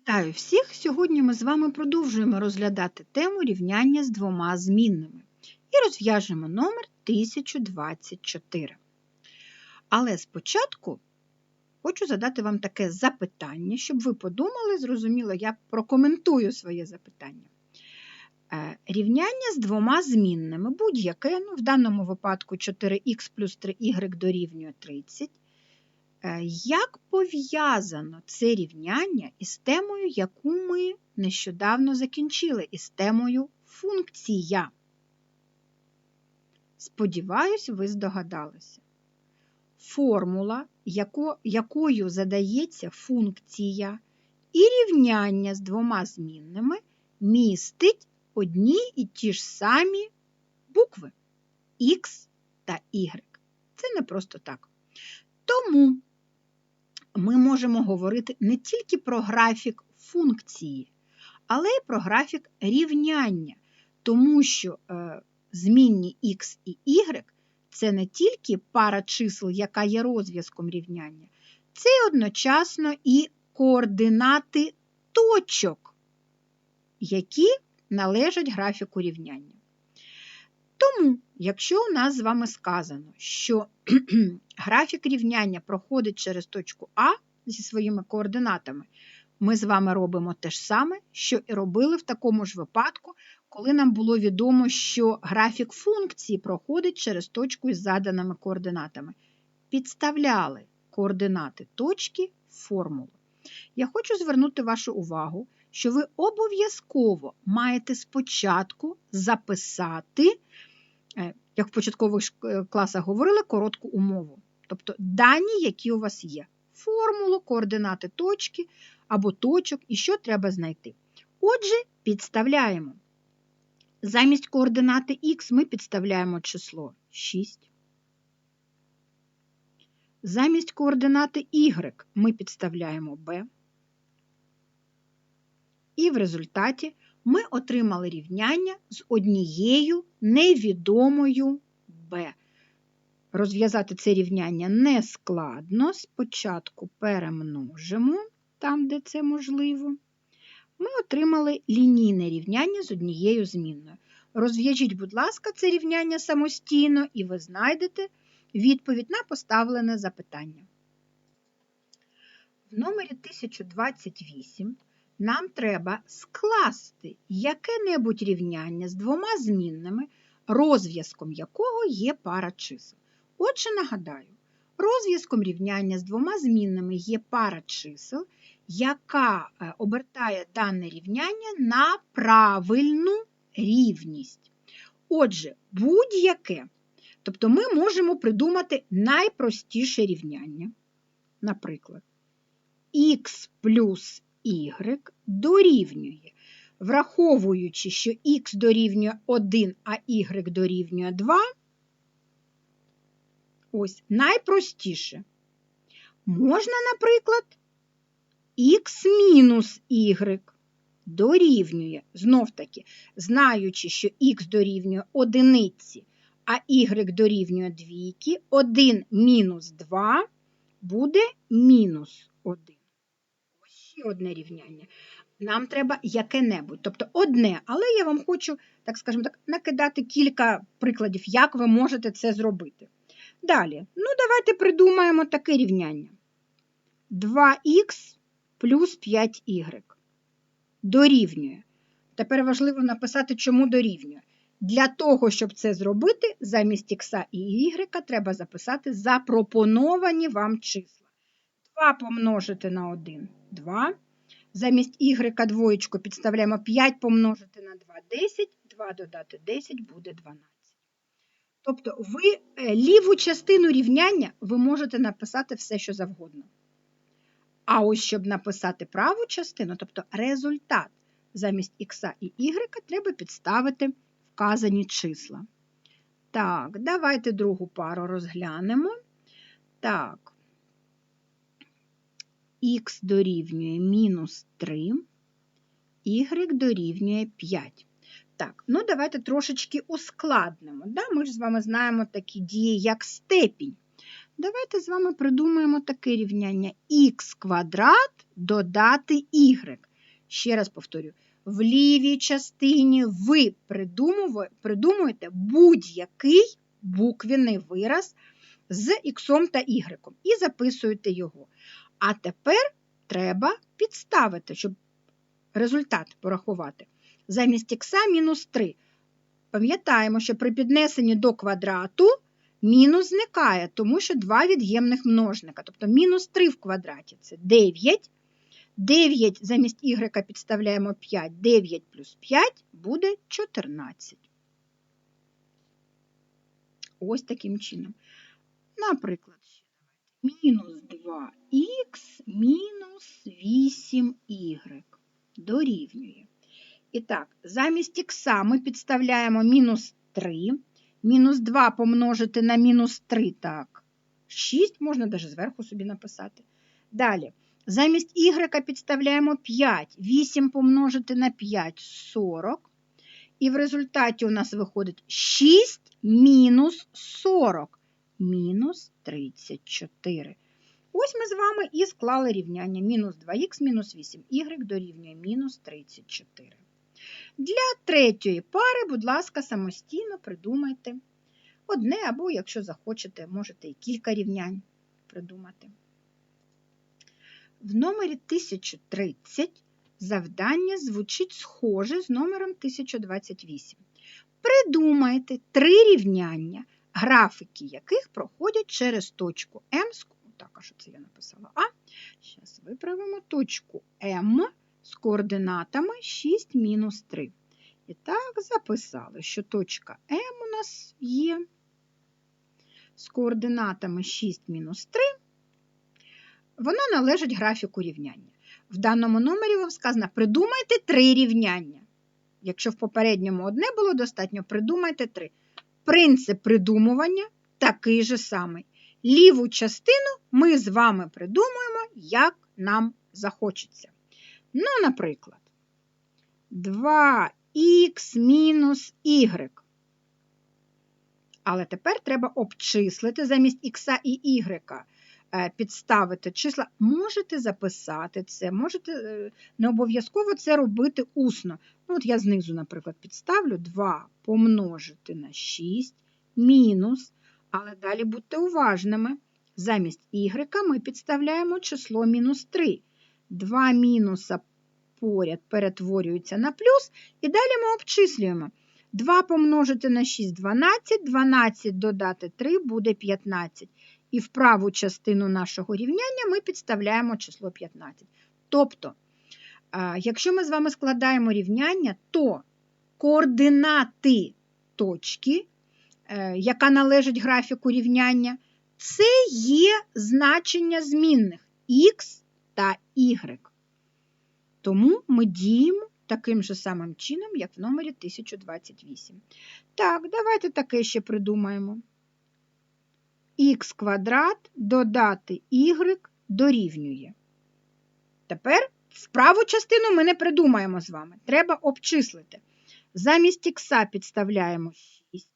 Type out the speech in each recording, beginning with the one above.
Вітаю всіх! Сьогодні ми з вами продовжуємо розглядати тему рівняння з двома змінними і розв'яжемо номер 1024. Але спочатку хочу задати вам таке запитання, щоб ви подумали, зрозуміло, я прокоментую своє запитання. Е, Рівняння з двома змінними, будь-яке, ну, в даному випадку 4х плюс 3y дорівнює 30. Е, Як пов'язано це рівняння із темою, яку ми нещодавно закінчили, із темою функція? Сподіваюсь, ви здогадалися. Формула, яко, якою задається функція і рівняння з двома змінними, містить одні і ті ж самі букви Х та Y. Це не просто так. Тому ми можемо говорити не тільки про графік функції, але й про графік рівняння, тому що е, змінні x і y це не тільки пара чисел, яка є розв'язком рівняння, це одночасно і координати точок, які належать графіку рівняння. Тому, якщо у нас з вами сказано, що графік рівняння проходить через точку А зі своїми координатами, ми з вами робимо те ж саме, що і робили в такому ж випадку, коли нам було відомо, що графік функції проходить через точку із заданими координатами. Підставляли координати точки в формулу. Я хочу звернути вашу увагу, що ви обов'язково маєте спочатку записати, як в початкових класах говорили, коротку умову. Тобто дані, які у вас є. Формулу, координати точки або точок, і що треба знайти. Отже, підставляємо. Замість координати х ми підставляємо число 6. Замість координати y ми підставляємо b. І в результаті ми отримали рівняння з однією невідомою b. Розв'язати це рівняння не складно. Спочатку перемножимо там, де це можливо. Ми отримали лінійне рівняння з однією змінною. Розв'яжіть, будь ласка, це рівняння самостійно, і ви знайдете відповідь на поставлене запитання. В номері 1028 нам треба скласти яке-небудь рівняння з двома змінними, розв'язком якого є пара чисел. Отже, нагадаю, розв'язком рівняння з двома змінними є пара чисел, яка е, обертає дане рівняння на правильну рівність. Отже, будь-яке. Тобто ми можемо придумати найпростіше рівняння. Наприклад, х плюс y дорівнює, враховуючи, що х дорівнює 1, а y дорівнює 2. Ось найпростіше. Можна, наприклад, х мінус y дорівнює, знов таки, знаючи, що х дорівнює одиниці, а y дорівнює двійки, 1 мінус 2 буде мінус 1. Ось одне рівняння. Нам треба яке-небудь, тобто одне, але я вам хочу, так скажімо так, накидати кілька прикладів, як ви можете це зробити. Далі, ну давайте придумаємо таке рівняння. 2х плюс 5y дорівнює. Тепер важливо написати, чому дорівнює. Для того, щоб це зробити, замість х і y треба записати запропоновані вам числа. 2 помножити на 1 2. Замість y двоєчку підставляємо 5 помножити на 2 10, 2 додати 10 буде 12. Тобто ви е, ліву частину рівняння ви можете написати все, що завгодно. А ось щоб написати праву частину, тобто результат замість х і y, треба підставити вказані числа. Так, давайте другу пару розглянемо. Так, х дорівнює мінус 3, y дорівнює 5. Так, ну давайте трошечки ускладнимо. Да? Ми ж з вами знаємо такі дії, як степінь. Давайте з вами придумаємо таке рівняння х квадрат додати y. ще раз повторю, в лівій частині ви придумуєте будь-який буквений вираз з іксом та ігреком і записуєте його. А тепер треба підставити, щоб результат порахувати. Замість ікса мінус 3. Пам'ятаємо, що при піднесенні до квадрату мінус зникає, тому що два від'ємних множника. Тобто мінус 3 в квадраті це 9. 9 замість y підставляємо 5. 9 плюс 5 буде 14. Ось таким чином. Наприклад. Мінус 2х мінус 8y дорівнює. І так, замість х ми підставляємо мінус 3. Мінус 2 помножити на мінус 3, так, 6, можна навіть зверху собі написати. Далі, замість y підставляємо 5. 8 помножити на 5 40. І в результаті у нас виходить 6 мінус 40, мінус 34. Ось ми з вами і склали рівняння мінус 2х мінус 8y дорівнює мінус 34. Для третьої пари, будь ласка, самостійно придумайте одне або, якщо захочете, можете і кілька рівнянь придумати. В номері 1030 завдання звучить схоже з номером 1028. Придумайте три рівняння, графіки яких проходять через точку М. Так, що це я написала? А. Зараз виправимо точку М з координатами 6 мінус 3. І так, записали, що точка М у нас є з координатами 6 мінус 3. Вона належить графіку рівняння. В даному номері вам сказано, придумайте три рівняння. Якщо в попередньому одне було достатньо, придумайте три. Принцип придумування такий же самий. Ліву частину ми з вами придумуємо, як нам захочеться. Ну, наприклад, 2х мінус y. Але тепер треба обчислити замість х і y підставити числа. Можете записати це, можете не обов'язково це робити усно. Ну, от Я знизу, наприклад, підставлю 2 помножити на 6 мінус, але далі будьте уважними. Замість y ми підставляємо число мінус 3. 2 мінуса поряд перетворюються на плюс, і далі ми обчислюємо. 2 помножити на 6 12, 12 додати 3 буде 15. І в праву частину нашого рівняння ми підставляємо число 15. Тобто, якщо ми з вами складаємо рівняння, то координати точки, е, яка належить графіку рівняння, це є значення змінних х та y. Тому ми діємо таким же самим чином, як в номері 1028. Так, давайте таке ще придумаємо. Х квадрат додати y дорівнює. Тепер в праву частину ми не придумаємо з вами. Треба обчислити. Замість х підставляємо 6.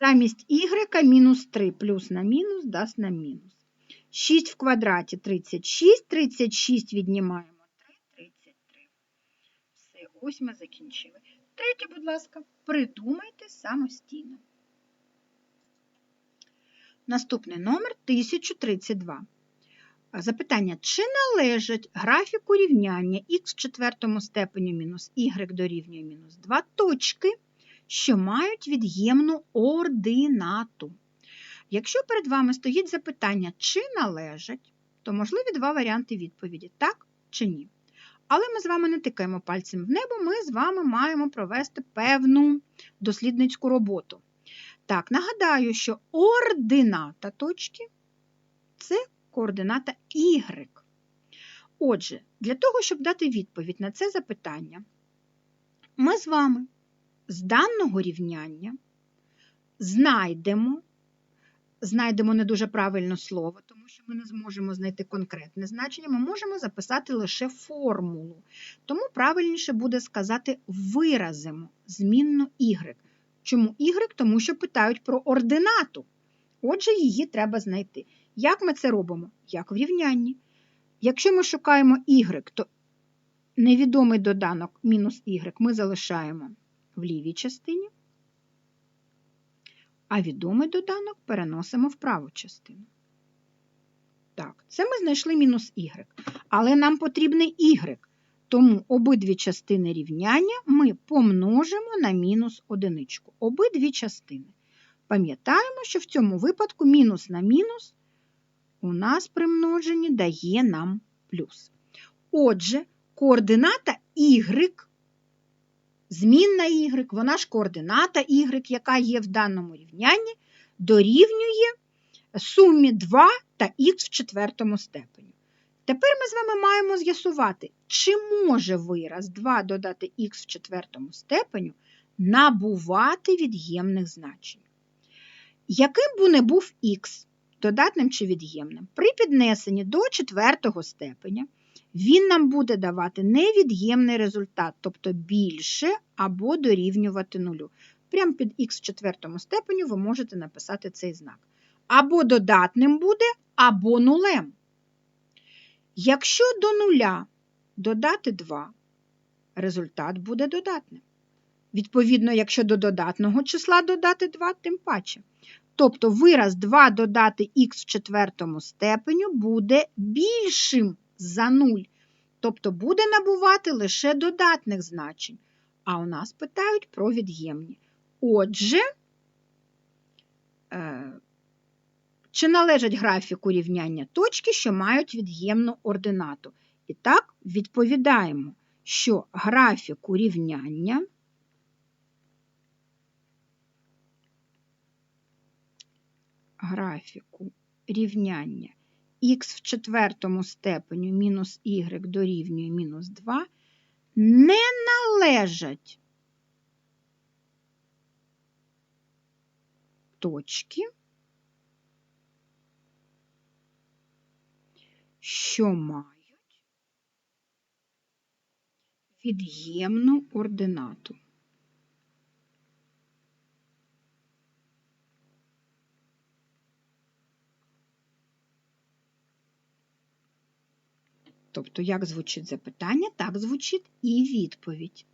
Замість y мінус 3 плюс на мінус дасть нам мінус. 6 в квадраті 36, 36 віднімаємо 3, 33. Все, ось ми закінчили. Третє, будь ласка, придумайте самостійно. Наступний номер 1032. Запитання, чи належить графіку рівняння х в четвертому степені мінус y дорівнює мінус 2 точки, що мають від'ємну ординату? Якщо перед вами стоїть запитання, чи належать, то можливі два варіанти відповіді так чи ні. Але ми з вами не тикаємо пальцем в небо, ми з вами маємо провести певну дослідницьку роботу. Так, нагадаю, що ордината точки це координата y. Отже, для того, щоб дати відповідь на це запитання, ми з вами з даного рівняння знайдемо, знайдемо не дуже правильне слово, тому що ми не зможемо знайти конкретне значення, ми можемо записати лише формулу. Тому правильніше буде сказати виразимо змінну y. Чому y? Тому що питають про ординату. Отже, її треба знайти. Як ми це робимо? Як в рівнянні. Якщо ми шукаємо y, то невідомий доданок мінус y ми залишаємо в лівій частині, а відомий доданок переносимо в праву частину. Так, це ми знайшли мінус y. Але нам потрібний y. Тому обидві частини рівняння ми помножимо на мінус одиничку. Обидві частини. Пам'ятаємо, що в цьому випадку мінус на мінус у нас при множенні дає нам плюс. Отже, координата y, змінна y, вона ж координата y, яка є в даному рівнянні, дорівнює сумі 2 та х в четвертому степені. Тепер ми з вами маємо з'ясувати, чи може вираз 2 додати х в четвертому степеню набувати від'ємних значень. Яким би не був х, додатним чи від'ємним, при піднесенні до четвертого степеня він нам буде давати невід'ємний результат, тобто більше або дорівнювати нулю. Прямо під х в четвертому степеню ви можете написати цей знак. Або додатним буде, або нулем. Якщо до нуля додати 2, результат буде додатним. Відповідно, якщо до додатного числа додати 2, тим паче. Тобто вираз 2 додати х в четвертому степеню буде більшим за 0. Тобто буде набувати лише додатних значень. А у нас питають про від'ємні. Отже, е, чи належать графіку рівняння точки, що мають від'ємну ординату? І так, відповідаємо, що графіку рівняння графіку рівняння х в четвертому степеню мінус y дорівнює мінус 2 не належать точки, що мають від'ємну ординату. Тобто, як звучить запитання, так звучить і відповідь.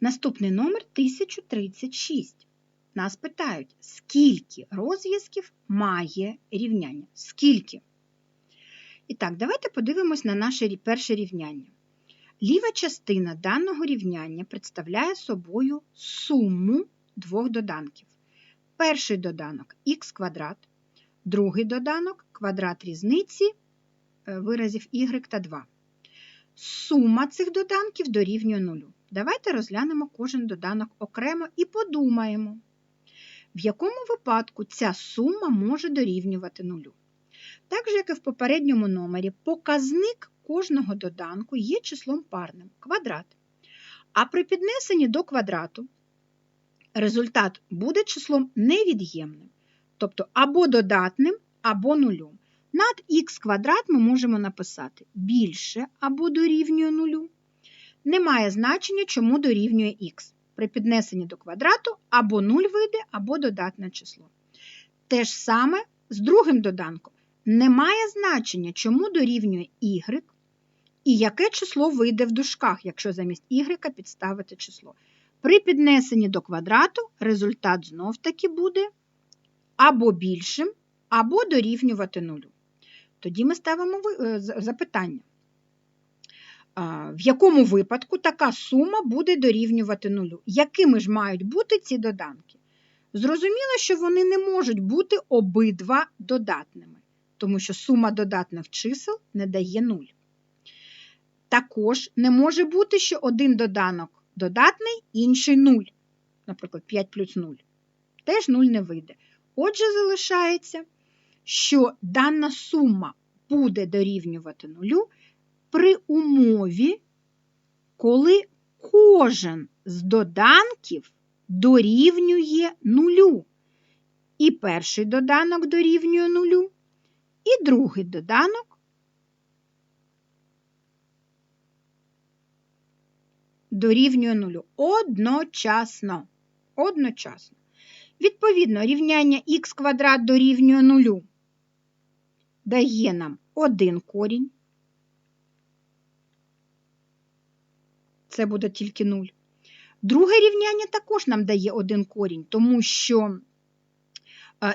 Наступний номер 1036. Нас питають, скільки розв'язків має рівняння? Скільки? І так, давайте подивимось на наше перше рівняння. Ліва частина даного рівняння представляє собою суму двох доданків. Перший доданок х квадрат, другий доданок квадрат різниці е, виразів y та 2. Сума цих доданків дорівнює нулю. Давайте розглянемо кожен доданок окремо і подумаємо, в якому випадку ця сума може дорівнювати нулю. Так же, як і в попередньому номері, показник кожного доданку є числом парним квадрат. А при піднесенні до квадрату результат буде числом невід'ємним, тобто або додатним, або нулем. Над х квадрат ми можемо написати більше або дорівнює нулю. Немає значення, чому дорівнює х. При піднесенні до квадрату або 0 вийде, або додатне число. Те ж саме з другим доданком. Немає значення, чому дорівнює y, і яке число вийде в дужках, якщо замість y підставити число. При піднесенні до квадрату результат знов-таки буде або більшим, або дорівнювати нулю. Тоді ми ставимо е, запитання, в якому випадку така сума буде дорівнювати нулю? Якими ж мають бути ці доданки? Зрозуміло, що вони не можуть бути обидва додатними, тому що сума додатних чисел не дає нуль. Також не може бути, що один доданок додатний, інший 0. Наприклад, 5 плюс 0. Теж 0 не вийде. Отже, залишається, що дана сума буде дорівнювати нулю при умові, коли кожен з доданків дорівнює нулю. І перший доданок дорівнює нулю, і другий доданок дорівнює нулю. Одночасно. Одночасно. Відповідно, рівняння х квадрат дорівнює нулю. дає нам один корінь. Це буде тільки 0. Друге рівняння також нам дає один корінь, тому що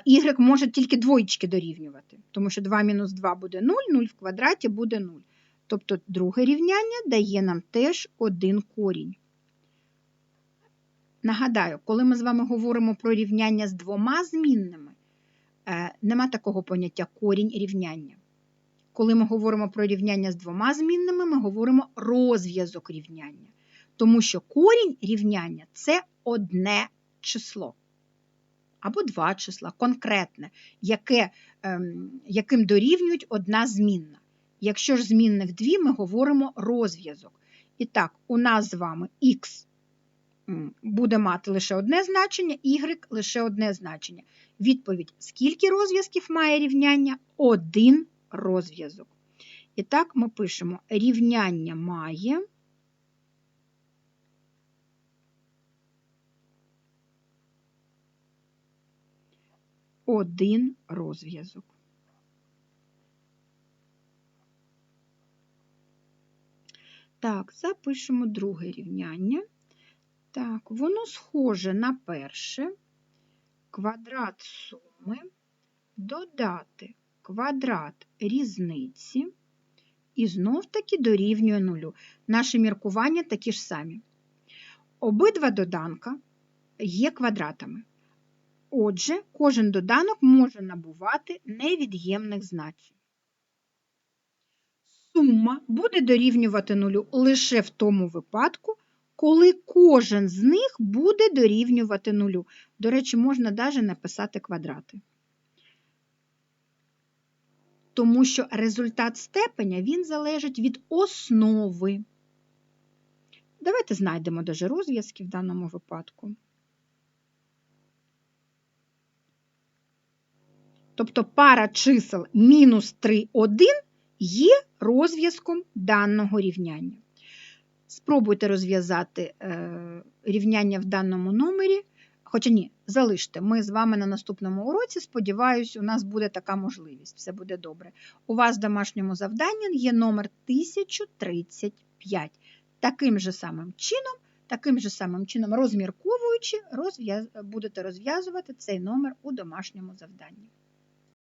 y може тільки двоєчки дорівнювати, тому що 2 мінус 2 буде 0, 0 в квадраті буде 0. Тобто друге рівняння дає нам теж один корінь. Нагадаю, коли ми з вами говоримо про рівняння з двома змінними, е, нема такого поняття корінь рівняння. Коли ми говоримо про рівняння з двома змінними, ми говоримо розв'язок рівняння. Тому що корінь рівняння це одне число. Або два числа, конкретне, яке, ем, яким дорівнюють одна змінна. Якщо ж змінних дві, ми говоримо розв'язок. І так, у нас з вами х буде мати лише одне значення, y лише одне значення. Відповідь: скільки розв'язків має рівняння? Один розв'язок. І так, ми пишемо рівняння має. Один розв'язок. Так, запишемо друге рівняння. Так, воно схоже на перше. Квадрат суми, додати квадрат різниці і знов-таки дорівнює нулю. Наші міркування такі ж самі. Обидва доданка є квадратами. Отже, кожен доданок може набувати невід'ємних значень. Сума буде дорівнювати нулю лише в тому випадку, коли кожен з них буде дорівнювати нулю. До речі, можна навіть написати квадрати. Тому що результат степеня він залежить від основи. Давайте знайдемо даже розв'язки в даному випадку. Тобто пара чисел мінус 3, 1 є розв'язком даного рівняння. Спробуйте розв'язати е, рівняння в даному номері. Хоча ні, залиште. Ми з вами на наступному уроці, сподіваюсь, у нас буде така можливість. Все буде добре. У вас в домашньому завданні є номер 1035. Таким же самим чином, таким же самим чином, розмірковуючи, будете розв'язувати цей номер у домашньому завданні.